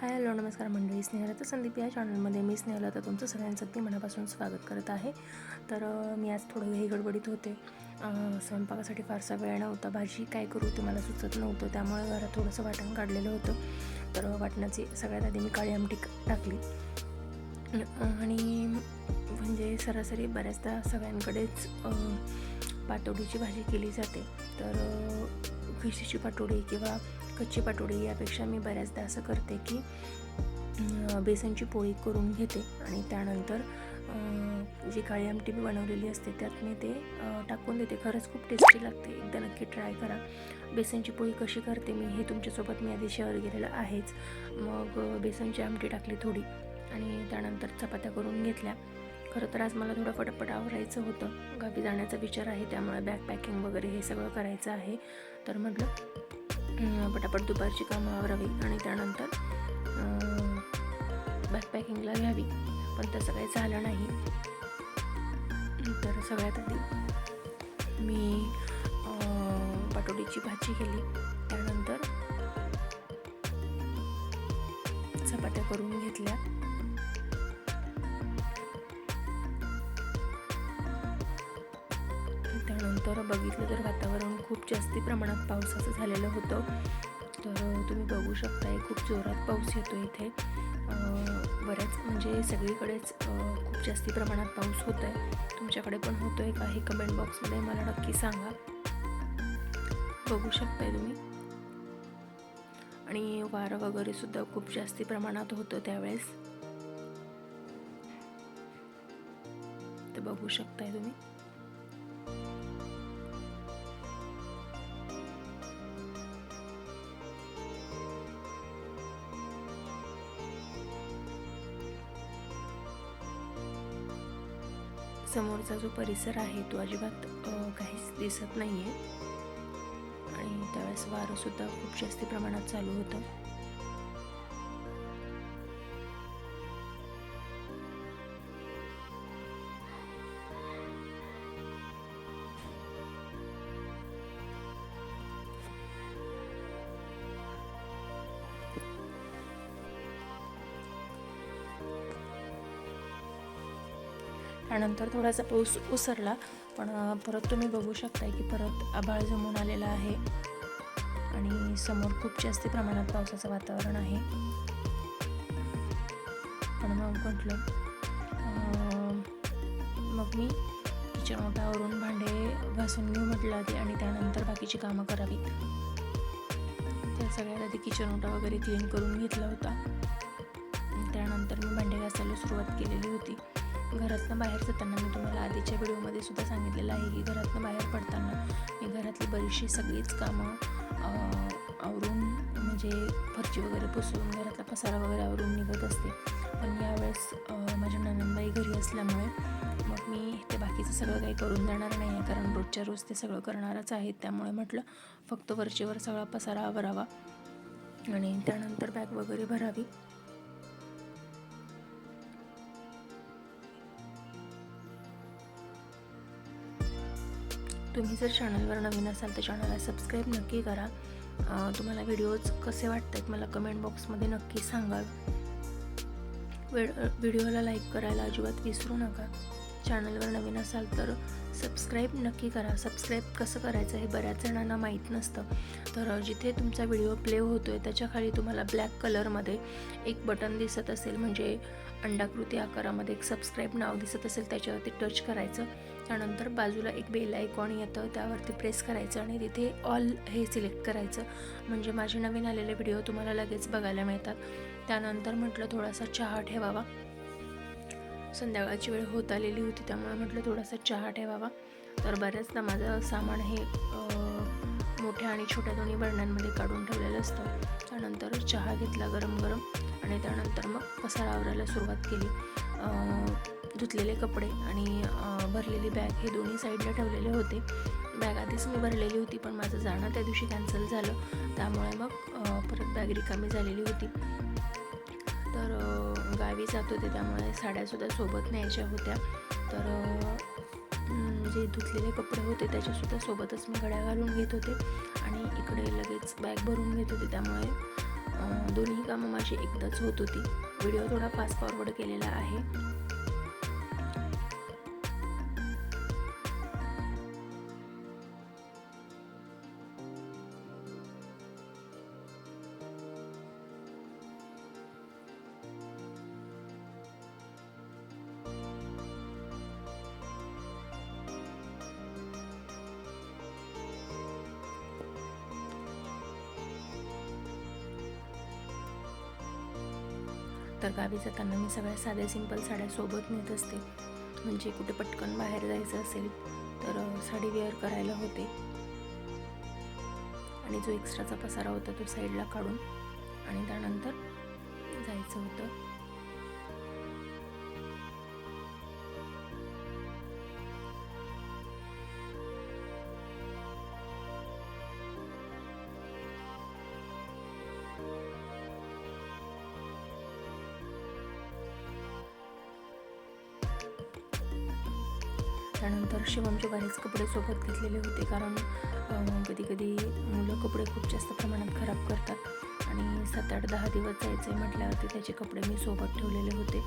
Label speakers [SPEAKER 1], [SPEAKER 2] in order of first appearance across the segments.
[SPEAKER 1] Hi hello नमस्कार मंडळी. स्नेहलता संदीप या चॅनलमध्ये मी स्नेहलता तुमचं सगळ्यांचं अगदी मनापासून स्वागत करत आहे. तर मी आज थोडं हे गडबडीत होते. स्वयंपाकासाठी फारसा वेळ नव्हता. भाजी काय करू ते मला सुचत नव्हतं. त्यामुळे घरात थोडंसं वाटण काढलेलं होतं. तर वाटणाची सगळ्यात आधी मी काळी आमटी टाकली. आणि म्हणजे सरासरी बऱ्याचदा सगळ्यांकडेच पातोडीची भाजी केली जाते. तर अं, खिशीची किंवा कच्ची पाटोळी यापेक्षा मी बऱ्याचदा असं करते की बेसनची पोळी करून घेते आणि त्यानंतर जी काळी आमटी मी बनवलेली असते त्यात मी ते टाकून देते. खरंच खूप टेस्टी लागते. एकदा नक्की ट्राय करा. बेसनची पोळी कशी करते मी हे तुमच्यासोबत मी आधी शेअर केलेलं आहेच. मग बेसनची आमटी टाकली थोडी आणि त्यानंतर चपात्या करून घेतल्या. खरं तर आज मला थोडं फटाफट आवरायचं होतं. गावी जाण्याचा विचार आहे त्यामुळे बॅग पॅकिंग वगैरे हे सगळं करायचं आहे. तर म्हटलं पटापट दुपारची कामं आवरावी आणि त्यानंतर बॅकपॅकिंगला घ्यावी. पण तसं काही झालं नाही. तर सगळ्यात आधी मी पाटोडीची भाजी केली. त्यानंतर चपात्या करून घेतल्या. त्यानंतर बघितलं तर वातावरण खूप जास्ती प्रमाणात पावसाचं झालेलं होतं. तर तुम्ही बघू शकताय खूप जोरात पाऊस येतो इथे. बऱ्याच म्हणजे सगळीकडेच खूप जास्ती प्रमाणात पाऊस होत आहे तुमच्याकडे पण होतो आहे का हे कमेंट बॉक्समध्ये मला नक्की सांगा. बघू शकताय तुम्ही. आणि वारं वगैरे सुद्धा खूप जास्ती प्रमाणात होतं त्यावेळेस. ते बघू शकताय तुम्ही. समोरचा जो परिसर आहे तो अजिबात काहीच दिसत नाही आहे आणि त्यावेळेस वारंसुद्धा खूप जास्त प्रमाणात चालू होतं. त्यानंतर थोडासा पाऊस उसरला पण परत तुम्ही बघू शकताय की परत आभाळ जमून आलेला आहे. आणि समोर खूप जास्त प्रमाणात पावसाचं वातावरण आहे. पण मग म्हटलं मग मी किचन ओटावरून भांडे घासून घेऊ म्हटलं आधी आणि त्यानंतर बाकीची कामं करावीत. त्या सगळ्यात आधी किचन ओटा वगैरे क्लीन करून घेतला होता. त्यानंतर मी भांडे घासायला सुरुवात केलेली होती. घरातनं बाहेर जाताना मी तुम्हाला आधीच्या व्हिडिओमध्ये सुद्धा सांगितलेलं आहे की घरातनं बाहेर पडताना मी घरातली बरीचशी सगळीच कामं आवरून म्हणजे फरची वगैरे पुसून घरातला पसारा वगैरे आवरून निघत असते. पण यावेळेस माझ्या नंदनबाई घरी असल्यामुळे मग मी ते बाकीचं सगळं काही करून जाणार नाही आहे. कारण रोजच्या रोज ते सगळं करणारच आहेत. त्यामुळे म्हटलं फक्त वरचेवर सगळा पसारा आवरावा आणि त्यानंतर बॅग वगैरे भरावी. तुम्ही जर चॅनलवर नवीन असाल तर चॅनलला सबस्क्राईब नक्की करा. तुम्हाला व्हिडिओज कसे वाटतात मला कमेंट बॉक्समध्ये नक्की सांगा. वेळ व्हिडिओला लाईक करायला अजिबात विसरू नका. चॅनलवर नवीन असाल तर सबस्क्राईब नक्की करा. सबस्क्राईब कसं करायचं हे बऱ्याच जणांना माहीत नसतं. तर जिथे तुमचा व्हिडिओ प्ले होतो आहे त्याच्याखाली तुम्हाला ब्लॅक कलरमध्ये एक बटन दिसत असेल म्हणजे अंडाकृती आकारामध्ये एक सबस्क्राईब नाव दिसत असेल त्याच्यावरती टच करायचं. त्यानंतर बाजूला एक बेल आयकॉन येतं त्यावरती प्रेस करायचं आणि तिथे ऑल हे सिलेक्ट करायचं. म्हणजे माझे नवीन आलेले व्हिडिओ तुम्हाला लगेच बघायला मिळतात. त्यानंतर म्हटलं थोडासा चहा ठेवावा. संध्याकाळची वेळ होत आलेली होती त्यामुळे म्हटलं थोडासा चहा ठेवावा. तर बऱ्याचदा माझं सामान हे मोठ्या आणि छोट्या दोन्ही बरण्यांमध्ये काढून ठेवलेलं असतं. त्यानंतर चहा घेतला गरम गरम आणि त्यानंतर मग पसारा आवरायला सुरुवात केली. धुतलेले कपडे आणि भरलेली बॅग हे दोन्ही साईडला ठेवलेले होते. बॅग आधीच मी भरलेली होती पण माझं जाणं त्या दिवशी कॅन्सल झालं. त्यामुळे मग परत बॅग रिकामी झालेली होती. तर गावी जात होते त्यामुळे साड्यासुद्धा सोबत न्यायच्या होत्या. तर जे धुतलेले कपडे होते त्याच्यासुद्धा सोबतच मी घड्या घालून घेत होते. आणि इकडे लगेच बॅग भरून घेत होते त्यामुळे दोन्ही कामं माझी एकदाच होत होती. व्हिडिओ थोडा फास्ट फॉरवर्ड केलेला आहे. तर गावी जाताना मी सगळ्या साध्या सिंपल साड्या सोबत नेत असते. म्हणजे कुठे पटकन बाहेर जायचं असेल तर साडी वेअर करायला होते. आणि जो एक्स्ट्राचा पसारा होता तो साईडला काढून आणि त्यानंतर जायचं होतं. त्यानंतर शिवमचे बरेच कपडे सोबत घेतलेले होते कारण कधी कधी मुलं कपडे खूप जास्त प्रमाणात खराब करतात आणि सात आठ दहा दिवस जायचे म्हटल्यावरती त्याचे कपडे मी सोबत ठेवलेले होते.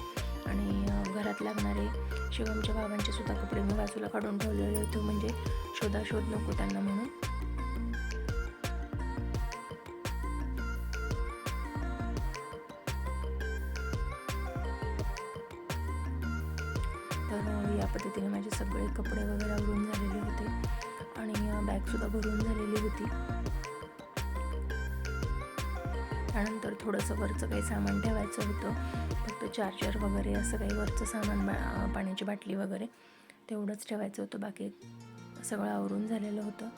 [SPEAKER 1] आणि घरात लागणारे शिवमच्या बाबांचे सुद्धा कपडे मी बाजूला काढून ठेवलेले होते म्हणजे शोधाशोध नको त्यांना म्हणून. या पद्धतीने माझे सगळे कपडे वगैरे आवरून झालेले होते आणि बॅगसुद्धा भरून झालेली होती. त्यानंतर थोडंसं वरचं काही सामान ठेवायचं होतं. फक्त चार्जर वगैरे असं काही वरचं सामान बा पाण्याची बाटली वगैरे तेवढंच ठेवायचं होतं. बाकी सगळं आवरून झालेलं होतं.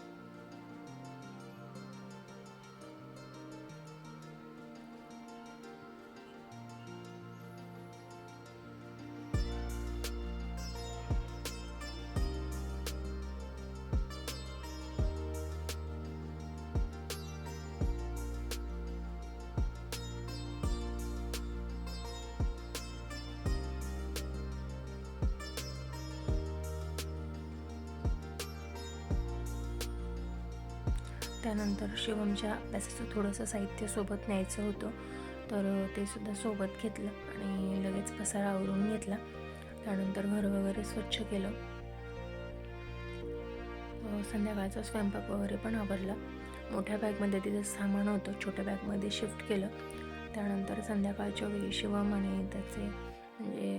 [SPEAKER 1] त्यानंतर शिवमच्या अभ्यासाचं थोडंसं साहित्य सोबत न्यायचं होतं. तर ते सुद्धा सोबत घेतलं आणि लगेच पसारा आवरून घेतला. त्यानंतर घर वगैरे स्वच्छ केलं. संध्याकाळचा स्वयंपाक वगैरे पण आवरला. मोठ्या बॅगमध्ये तिचं सामान होतं. छोट्या बॅगमध्ये शिफ्ट केलं. त्यानंतर संध्याकाळच्या वेळी शिवम आणि त्याचे म्हणजे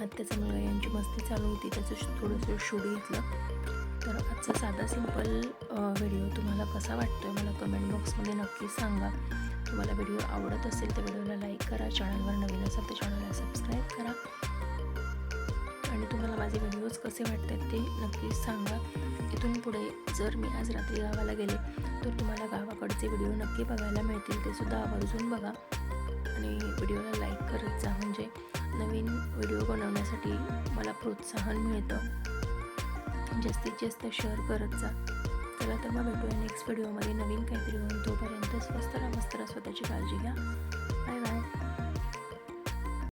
[SPEAKER 1] आत्याचा मुलगा यांची मस्ती चालू होती. त्याचं थोडंसं शूट घेतलं. तर आजचा साधा सिंपल व्हिडिओ तुम्हाला कसा वाटतो आहे मला कमेंट बॉक्समध्ये नक्की सांगा. तुम्हाला व्हिडिओ आवडत असेल तर व्हिडिओला लाईक करा चॅनलवर नवीन असेल तर चॅनलला सबस्क्राईब करा. आणि तुम्हाला माझे व्हिडिओज कसे वाटतात ते नक्कीच सांगा. इथून पुढे जर मी आज रात्री गावाला गेले तर तुम्हाला गावाकडचे व्हिडिओ नक्की बघायला मिळतील. ते सुद्धा आवर्जून बघा. आणि व्हिडिओला लाईक करत जा. म्हणजे नवीन व्हिडिओ बनवण्यासाठी मला प्रोत्साहन मिळतं. जास्तीत जास्त शेअर करत जा. चला तर मग भेटूया नेक्स्ट व्हिडिओमध्ये नवीन काहीतरी होऊन तोपर्यंत स्वस्त राहा स्वतःची काळजी घ्या.